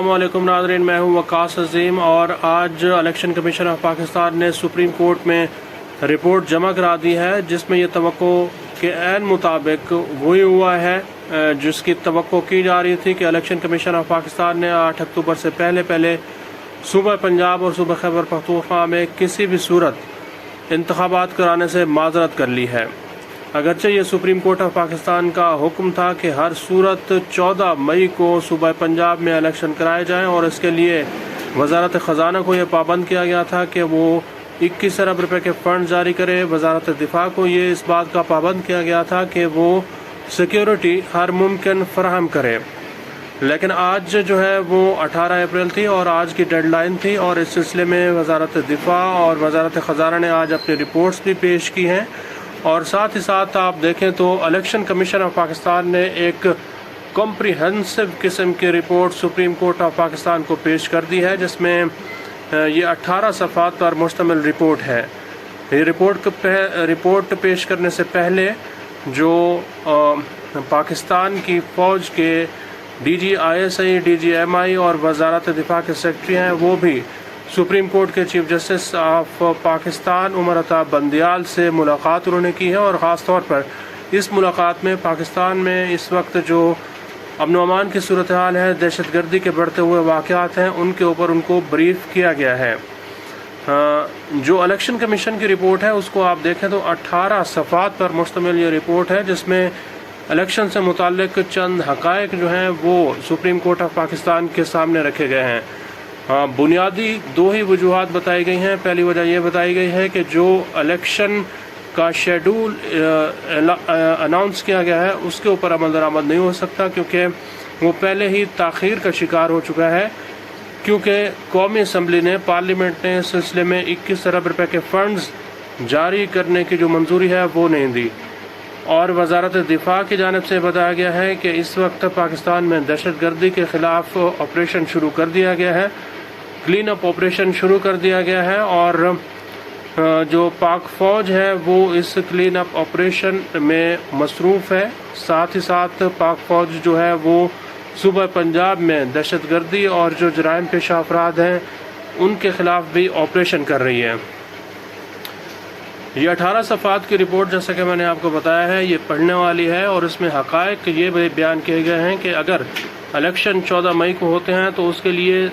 वालेकुम नाजरीन, मैं हूँ वकास अजीम और आज इलेक्शन कमीशन ऑफ़ पाकिस्तान ने सुप्रीम कोर्ट में रिपोर्ट जमा करा दी है, जिसमें ये तो के एन मुताबिक वही हुआ है जिसकी तो की जा रही थी कि इलेक्शन कमीशन ऑफ़ पाकिस्तान ने आठ अक्टूबर से पहले पहले सुबह पंजाब और सुबह खैबर पख्तूनख्वा में किसी भी सूरत इंतबात कराने से माजरत कर ली है। अगरचे ये सुप्रीम कोर्ट ऑफ़ पाकिस्तान का हुक्म था कि हर सूरत 14 मई को सुबह पंजाब में इलेक्शन कराए जाएँ और इसके लिए वजारत ख़जाना को यह पाबंद किया गया था कि वो इक्कीस अरब रुपए के फंड जारी करे। वजारत दिफा को ये इस बात का पाबंद किया गया था कि वो सिक्योरिटी हर मुमकिन फ्राहम करे। लेकिन आज जो है वो 18 अप्रैल थी और आज की डेडलाइन थी और इस सिलसिले में वजारत दिफा और वजारत ख़जाना ने आज अपनी रिपोर्ट्स भी पेश की हैं। और साथ ही साथ आप देखें तो इलेक्शन कमीशन ऑफ़ पाकिस्तान ने एक कॉम्प्रिहेंसिव किस्म की report supreme court of Pakistan को पेश कर दी है जिसमें ये 18 सफ़ात पर मुश्तमिल रिपोर्ट है। ये रिपोर्ट रिपोर्ट पेश करने से पहले जो आ, पाकिस्तान की फ़ौज के D G I S I D G M I और वजारत दिफा के सेक्रेटरी हैं वो भी सुप्रीम कोर्ट के chief justice of Pakistan Umar Atab Bandial से मुलाकात उन्होंने की है और ख़ास तौर पर इस मुलाकात में पाकिस्तान में इस वक्त जो अमन अमान की सूरत हाल है दहशत गर्दी के बढ़ते हुए वाक़ात हैं, उनके ऊपर उनको ब्रीफ किया गया है। जो इलेक्शन कमीशन की रिपोर्ट है, उसको आप देखें तो 18 सफ़ात पर मुश्तमिल ये रिपोर्ट है, जिसमें इलेक्शन से मुतक चंद हकायक जो हैं, वो सुप्रीम कोर्ट ऑफ़ पाकिस्तान के सामने रखे गए हैं। हाँ बुनियादी दो ही वजूहत बताई गई हैं। पहली वजह यह बताई गई है कि जो इलेक्शन का शेड्यूल अनाउंस किया गया है, उसके ऊपर अमल दरामद नहीं हो सकता क्योंकि वो पहले ही ताखीर का शिकार हो चुका है। क्योंकि कौमी असम्बली ने, पार्लियामेंट ने इस सिलसिले में इक्कीस अरब रुपए के फंड्स जारी करने की जो मंजूरी है, वो नहीं दी। और वजारत दिफा की जानब से बताया गया है कि इस वक्त पाकिस्तान में दहशत गर्दी के ख़िलाफ़ ऑपरेशन शुरू कर दिया गया है। क्लीन अप ऑपरेशन शुरू कर दिया गया है और जो पाक फौज है वो इस क्लीन अप ऑपरेशन में मसरूफ़ है। साथ ही साथ पाक फौज जो है वो सुबह पंजाब में दहशत गर्दी और जो जराइम पेशा अफराद हैं, उनके ख़िलाफ़ भी ऑपरेशन कर रही है। ये अठारह सफ़ात की रिपोर्ट, जैसा कि मैंने आपको बताया है, ये पढ़ने वाली है और इसमें हक़ ये बयान किए गए हैं कि अगर इलेक्शन चौदह मई को होते हैं तो उसके लिए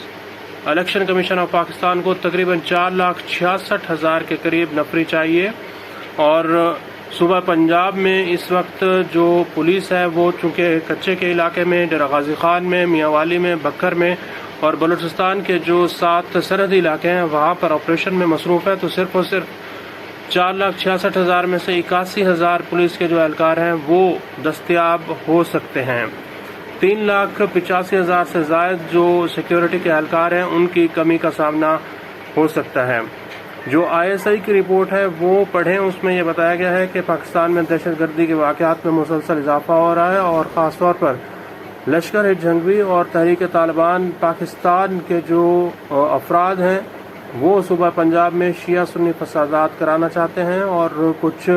इलेक्शन कमीशन ऑफ़ पाकिस्तान को तकरीबन चार लाख छियासठ हज़ार के करीब नफरी चाहिए और सुबह पंजाब में इस वक्त जो पुलिस है, वो चूँकि कच्चे के इलाके में, डेरा गाजी खान में मियाँवाली में बकर में और बलूचिस्तान के जो सात सरहदी इलाके हैं, वहाँ पर ऑपरेशन में मसरूफ़ है तो सिर्फ़ और सिर्फ़ चार लाख छियासठ हज़ार में से इक्यासी हज़ार पुलिस के जो एहलकार हैं, वो दस्तियाब हो सकते हैं। तीन लाख पिचासी हज़ार से जायद जो सिक्योरिटी के एहलकार हैं, उनकी कमी का सामना हो सकता है। जो आईएसआई की रिपोर्ट है, वो पढ़ें। उसमें यह बताया गया है कि पाकिस्तान में दहशत गर्दी के वाक़ात में मुसलसल इजाफा हो रहा है और ख़ास तौर पर लश्कर जंगवी और तहरीक तालिबान पाकिस्तान के जो अफराद हैं, वो सुबह पंजाब में शिया सुन्नी फसादात कराना चाहते हैं और कुछ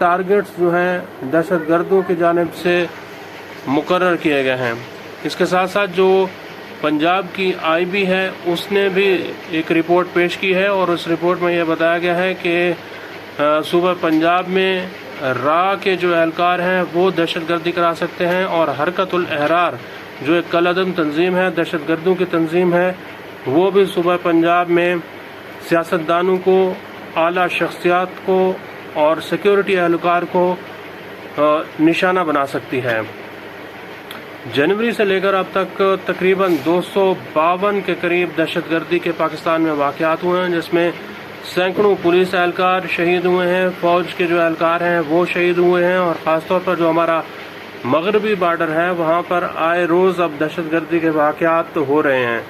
टारगेट्स जो हैं दहशत गर्दों की जानब से मुकर किए गए हैं। इसके साथ साथ जो पंजाब की आईबी है, उसने भी एक रिपोर्ट पेश की है और उस रिपोर्ट में यह बताया गया है कि सुबह पंजाब में रा के जो एहलकार हैं, वो दहशत गर्दी करा सकते हैं और हरकतुल अहरार जो एक कलदम तंजीम है दहशत गर्दों की तंजीम है, वो भी सुबह पंजाब में सियासतदानों को, आला शख्सियात को और सिक्योरिटी एहलकार को निशाना बना सकती है। जनवरी से लेकर अब तक तकरीबन दो सौ बावन के करीब दहशतगर्दी के पाकिस्तान में वाक़ात हुए हैं, जिसमें सैकड़ों पुलिस एहलकार शहीद हुए हैं, फौज के जो एहलकार हैं वो शहीद हुए हैं और ख़ास तौर पर जो हमारा मगरबी बार्डर है, वहाँ पर आए रोज़ अब दहशतगर्दी के वाक़ात हो रहे हैं।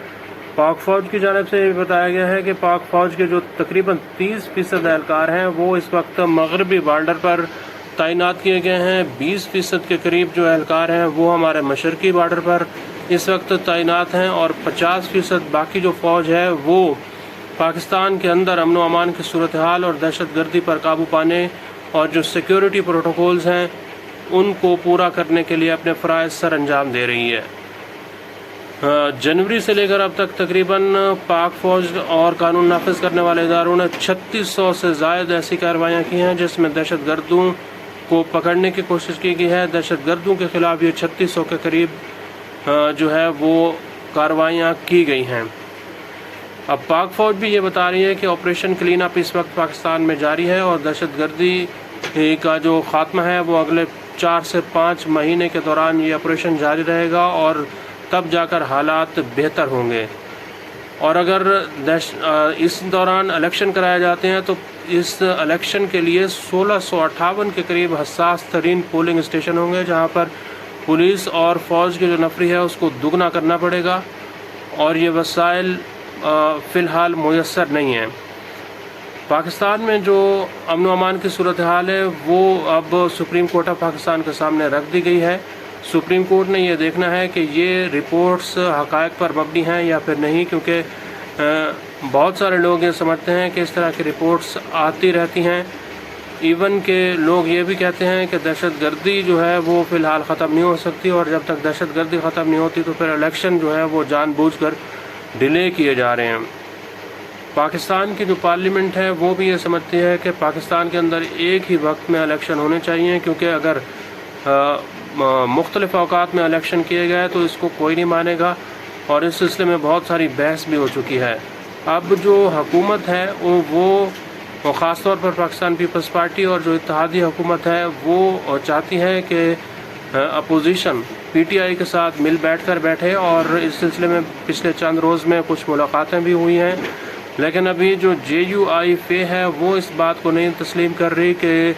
पाक फौज की जानब से ये बताया गया है कि पाक फौज के जो तकरीबन 30 फ़ीसद एहलकार हैं, वो इस वक्त मगरबी बार्डर पर तैनात किए गए हैं। 20 फ़ीसद के करीब जो एहलकार हैं, वो हमारे मशरकी बार्डर पर इस वक्त तैनात हैं और 50 फ़ीसद बाकी जो फ़ौज है, वो पाकिस्तान के अंदर अमन अमान की सूरत हाल और दहशत गर्दी पर काबू पाने और जो सिक्योरिटी प्रोटोकॉल्स हैं, उनको पूरा करने के लिए अपने फ़रज़ सर अंजाम दे रही है। जनवरी से लेकर अब तक तकरीबन पाक फौज और कानून नाफिज करने वाले इदारों ने छत्तीस सौ से जायद ऐसी कार्रवाइयाँ की हैं, जिसमें दहशत गर्दों को पकड़ने की कोशिश की गई है। दहशत गर्दों के खिलाफ ये छत्तीस सौ के करीब जो है वो कार्रवाइयाँ की गई हैं। अब पाक फौज भी ये बता रही है कि ऑपरेशन क्लीन अप इस वक्त पाकिस्तान में जारी है और दहशत गर्दी का जो खात्मा है वो अगले चार से पाँच महीने के दौरान ये ऑपरेशन जारी रहेगा और तब जाकर हालात बेहतर होंगे। और अगर इस दौरान इलेक्शन कराए जाते हैं तो इस इलेक्शन के लिए सोलह के करीब हसास तरीन पोलिंग स्टेशन होंगे, जहाँ पर पुलिस और फौज की जो नफरी है, उसको दुगना करना पड़ेगा। और ये वसाइल फ़िलहाल मैसर नहीं है। पाकिस्तान में जो अमन अमान की सूरत हाल है, वो अब सुप्रीम कोर्ट ऑफ़ पाकिस्तान के सामने रख दी गई है। सुप्रीम कोर्ट ने यह देखना है कि ये रिपोर्ट्स हकायक पर मबनी हैं या फिर नहीं, क्योंकि बहुत सारे लोग ये समझते हैं कि इस तरह की रिपोर्ट्स आती रहती हैं। इवन के लोग ये भी कहते हैं कि दहशत गर्दी जो है वो फ़िलहाल ख़त्म नहीं हो सकती, और जब तक दहशत गर्दी ख़त्म नहीं होती तो फिर इलेक्शन जो है वो जानबूझकर डिले किए जा रहे हैं। पाकिस्तान की जो पार्लियामेंट है वो भी ये समझती है कि पाकिस्तान के अंदर एक ही वक्त में इलेक्शन होने चाहिए, क्योंकि अगर मुख्तलिफ़ अवकात में इलेक्शन किए गए तो इसको कोई नहीं मानेगा। और इस सिलसिले में बहुत सारी बहस भी हो चुकी है। अब जो हकूमत है, वो वो ख़ास तौर पर पाकिस्तान पीपल्स पार्टी और जो इतिहादी हुकूमत है, वो चाहती है कि अपोजिशन पीटीआई के साथ मिल बैठ कर बैठे और इस सिलसिले में पिछले चंद रोज़ में कुछ मुलाकातें भी हुई हैं। लेकिन अभी जो जे यू आई फे है, वो इस बात को नहीं तस्लीम कर रही कि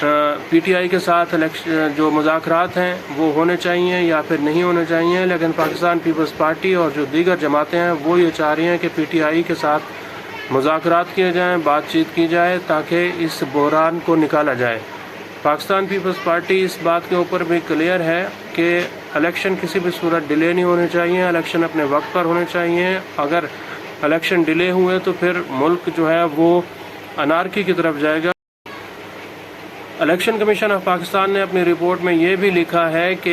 पीटीआई के साथ जो मुजाकरात हैं, वो होने चाहिए या फिर नहीं होने चाहिए, लेकिन पाकिस्तान पीपल्स पार्टी और जो दीगर जमातें हैं, वो ये चाह रही हैं कि पीटीआई के साथ मुजाकरात किए जाएँ, बातचीत की जाए, ताकि इस बहरान को निकाला जाए। पाकिस्तान पीपल्स पार्टी इस बात के ऊपर भी क्लियर है कि इलेक्शन किसी भी सूरत डिले नहीं होने चाहिए, इलेक्शन अपने वक्त पर होने चाहिए। अगर इलेक्शन डिले हुए तो फिर मुल्क जो है, वो अनारकी की तरफ़ जाएगा। इलेक्शन कमीशन ऑफ़ पाकिस्तान ने अपनी रिपोर्ट में ये भी लिखा है कि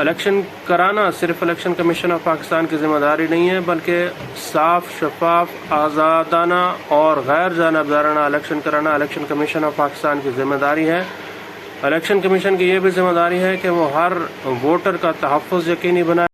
इलेक्शन कराना सिर्फ़ इलेक्शन कमीशन ऑफ़ पाकिस्तान की ज़िम्मेदारी नहीं है, बल्कि साफ़ शफाफ, आज़ादाना और गैर जानबदाराना इलेक्शन कराना इलेक्शन कमीशन ऑफ़ पाकिस्तान की ज़िम्मेदारी है। इलेक्शन कमीशन की यह भी ज़िम्मेदारी है कि वो हर वोटर का तहफ़ यकीनी बनाए।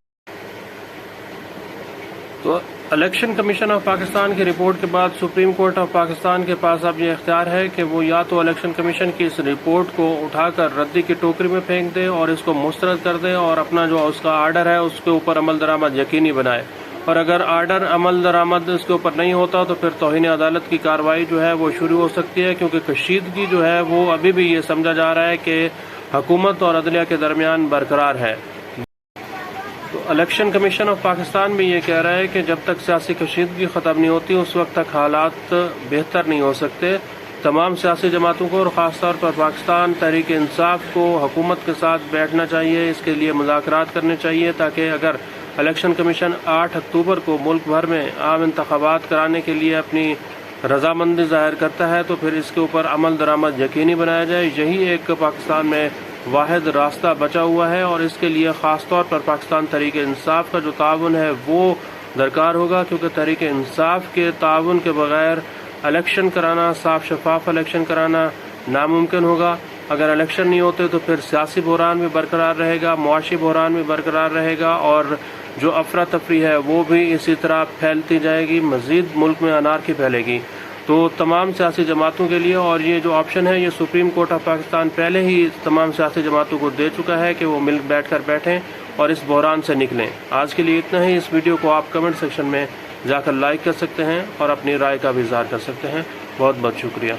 तो इलेक्शन कमीशन ऑफ़ पाकिस्तान की रिपोर्ट के बाद सुप्रीम कोर्ट ऑफ़ पाकिस्तान के पास अब यह इख्तियार है कि वो या तो इलेक्शन कमीशन की इस रिपोर्ट को उठाकर रद्दी की टोकरी में फेंक दे और इसको मुस्तरद कर दे और अपना जो उसका आर्डर है उसके ऊपर अमल दरामद यकीनी बनाए। और अगर आर्डर अमल दरामद इसके ऊपर नहीं होता तो फिर तोहन अदालत की कार्रवाई जो है वो शुरू हो सकती है क्योंकि कशीदगी जो है वो अभी भी ये समझा जा रहा है कि हुकूमत और अदलिया के दरमियान बरकरार है। इलेक्शन कमीशन ऑफ़ पाकिस्तान भी ये कह रहा है कि जब तक सियासी कशीदगी ख़त्म नहीं होती, उस वक्त तक हालात बेहतर नहीं हो सकते। तमाम सियासी जमातों को और ख़ासतौर पर पाकिस्तान तहरीक इंसाफ को हुकूमत के साथ बैठना चाहिए, इसके लिए मुजाकर करने चाहिए, ताकि अगर इलेक्शन कमीशन आठ अक्टूबर को मुल्क भर में आम इंतबात कराने के लिए अपनी रजामंदी ज़ाहिर करता है तो फिर इसके ऊपर अमल दरामद यकीनी बनाया जाए। यही एक पाकिस्तान में वाद रास्ता बचा हुआ है और इसके लिए ख़ास तौर पर पाकिस्तान तरीके इंसाफ का जो ताउन है, वो दरकार होगा, क्योंकि तरीक इंसाफ के ताउन के बगैर इलेक्शन कराना साफ़ शफाफ इलेक्शन कराना नामुमकिन होगा। अगर इलेक्शन नहीं होते तो फिर सियासी बहरान भी बरकरार रहेगा, मुआशी बहरान भी बरकरार रहेगा और जो अफरा तफरी है, वो भी इसी तरह फैलती जाएगी, मज़ीद मुल्क में अनारकी फैलेगी। तो तमाम सियासी जमातों के लिए और ये जो ऑप्शन है, ये सुप्रीम कोर्ट ऑफ़ पाकिस्तान पहले ही तमाम सियासी जमातों को दे चुका है कि वो मिल बैठ कर बैठें और इस बहरान से निकलें। आज के लिए इतना ही। इस वीडियो को आप कमेंट सेक्शन में जाकर लाइक कर सकते हैं और अपनी राय का भी इजहार कर सकते हैं। बहुत बहुत शुक्रिया।